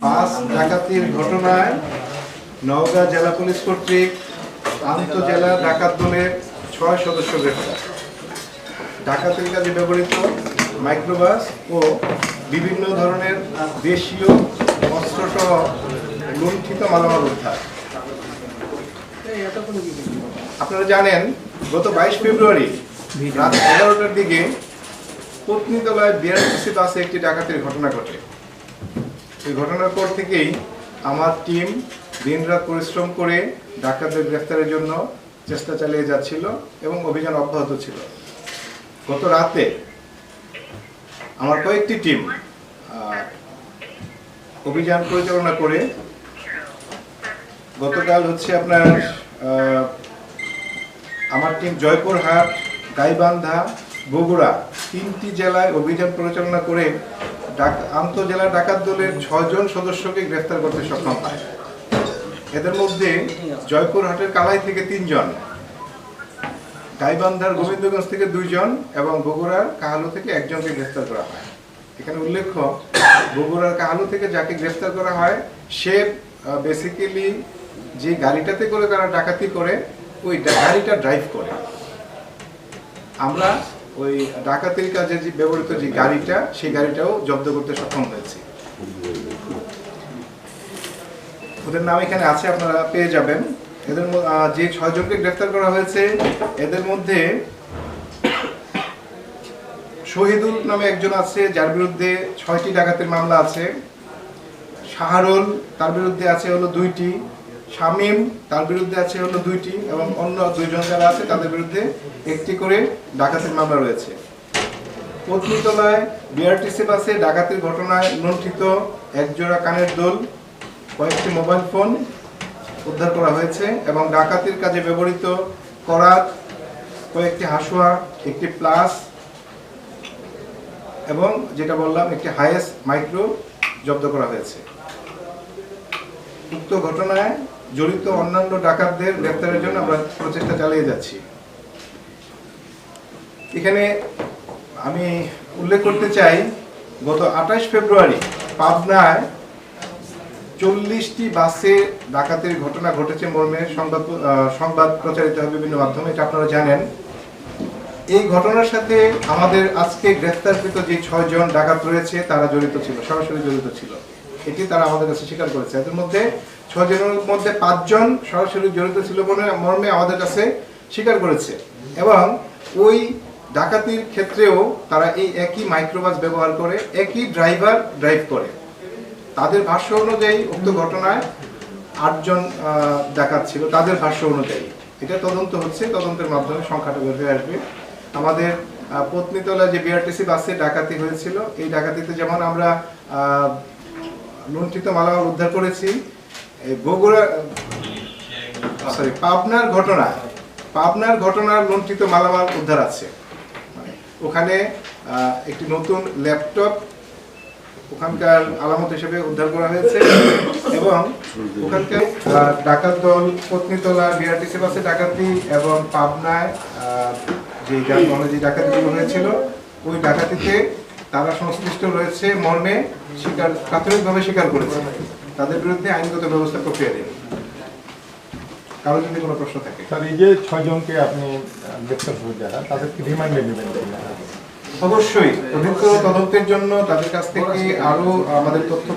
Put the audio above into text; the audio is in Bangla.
পাঁচ ডাকাতির ঘটনায় নওগাঁ জেলা পুলিশ কর্তৃক আন্তঃজেলা ডাকাত দলের ছয় সদস্য গ্রেফতার ডাকাতির কাজে ব্যবহৃত মাইক্রোবাস ও বিভিন্ন ধরনের দেশীয় অস্ত্রসহ লুণ্ঠিত মালামাল উদ্ধার। আপনারা জানেন, গত বাইশ ফেব্রুয়ারি রাত এগারোটার দিকে পত্নীতলায় বিআরটিসি বাসে একটি ডাকাতির ঘটনা ঘটে। এই ঘটনার পর থেকেই আমার টিম দিনরাত পরিশ্রম করে ডাক্তারদের গ্রেফতারের জন্য চেষ্টা চালিয়ে যাচ্ছিল এবং অভিযান অব্যাহত ছিল। গত রাতে আমার কয়েকটি টিম অভিযান পরিচালনা করে গতকাল হচ্ছে আপনার আমার টিম জয়পুরহাট, গাইবান্ধা, বগুড়া তিনটি জেলায় অভিযান পরিচালনা করে আন্তঃজেলা ডাকাত দলের ছয়জন সদস্যকে গ্রেফতার করতে সক্ষম হয়। এদের মধ্যে জয়পুরহাটের কালাই থেকে তিনজন, গাইবান্ধার গোবিন্দগঞ্জ থেকে দুইজন এবং বগুড়ার কাহালু থেকে একজনকে গ্রেফতার করা হয়। এখানে উল্লেখ্য, বগুড়ার কাহালু থেকে যাকে গ্রেফতার করা হয়, সে বেসিক্যালি যে গাড়িটাতে করে তারা ডাকাতি করে, ওই গাড়িটা ড্রাইভ করে। আমরা ওই ডাকাতির কাজে যে ব্যবহৃত যে গাড়িটা, সেই গাড়িটাও জব্দ করতে সক্ষম হয়েছি। ওদের নাম এখানে আছে, আপনারা পেয়ে যাবেন। এদের যে ছয়জনকে গ্রেফতার করা হয়েছে, এদের মধ্যে শহীদুল নামে একজন আছে, যার বিরুদ্ধে ছয়টি ডাকাতির মামলা আছে। শাহরুল, তার বিরুদ্ধে আছে হলো দুইটি। শামীম, তার বিরুদ্ধে আছে হলো দুইটি এবং অন্য দুইজন যারা আছে, তাদের বিরুদ্ধে একটি করে ডাকাতির মামলা রয়েছে। পত্নীতলায় বিআরটিসি বাসে ডাকাতির ঘটনায় লুণ্ঠিত একজোড়া কানের দোল, কয়েকটি মোবাইল ফোন উদ্ধার করা হয়েছে এবং ডাকাতির কাজে ব্যবহৃত করাত, কয়েকটি হাসুয়া, একটি প্লাস এবং যেটা বললাম, একটি হাইয়েস্ট মাইক্রো জব্দ করা হয়েছে। উক্ত ঘটনায় জড়িত অন্যান্য ডাকাতদের গ্রেপ্তারের জন্য আমরা প্রচেষ্টা চালিয়ে যাচ্ছি। এখানে আমি উল্লেখ করতে চাই, গত আঠাশ ফেব্রুয়ারি পাবনায় চল্লিশটি বাসে ডাকাতির ঘটনা ঘটেছে মর্মে সংবাদ সংবাদ প্রচারিত হয় বিভিন্ন মাধ্যমে আপনারা জানেন। এই ঘটনার সাথে আমাদের আজকে গ্রেফতারকৃত যে ছয়জন ডাকাত রয়েছে, তারা জড়িত ছিল, সরাসরি জড়িত ছিল। এটি তারা আমাদের কাছে স্বীকার করেছে। এদের মধ্যে ছজনের মধ্যে পাঁচজন সরাসরি জড়িত ছিল বলে মর্মে আমাদের কাছে স্বীকার করেছে। এবং ওই ডাকাতির ক্ষেত্রেও তারা এই একই মাইক্রোবাস ব্যবহার করে, একই ড্রাইভার ড্রাইভ করে। তাদের ভাষ্য অনুযায়ী উক্ত ঘটনায় আটজন ডাকাত ছিল, তাদের ভাষ্য অনুযায়ী। এটা তদন্ত হচ্ছে, তদন্তের মাধ্যমে সংখ্যাটা বের হয়ে আসবে। আমাদের পত্নীতলা যে বিআরটিসি বাসে ডাকাতি হয়েছিল, এই ডাকাতিতে যেমন আমরা লুণ্ঠিত মালামাল উদ্ধার করেছি। বগুড়া সরি পাবনার ঘটনা। পাবনার ঘটনার লুণ্ঠিত মালামাল উদ্ধার আছে। মানে ওখানে একটি নতুন ল্যাপটপ ওখানকার আলামত হিসেবে উদ্ধার করা হয়েছে এবং ওখানকার ডাকাত দল, পত্নীতলা বিআরটিসি বাসে ডাকাতি এবং পাবনায় যে যানবাহনে যে ডাকাতিগুলো হয়েছিল, ওই ডাকাতিতে তারা সংশ্লিষ্ট রয়েছে মর্মে স্বীকার প্রাথমিকভাবে স্বীকার করেছে। তাদের বিরুদ্ধে আইনগত ব্যবস্থা প্রক্রিয়া দিন কারও যদি কোনো প্রশ্ন থাকে। স্যার এই যে ছয়জনকে আপনি গ্রেপ্তার করে যারা তাদেরকে রিমান্ডে নেবেন অবশ্যই। অভিজ্ঞ তদন্তের জন্য তাদের কাছ থেকে আরও আমাদের তথ্য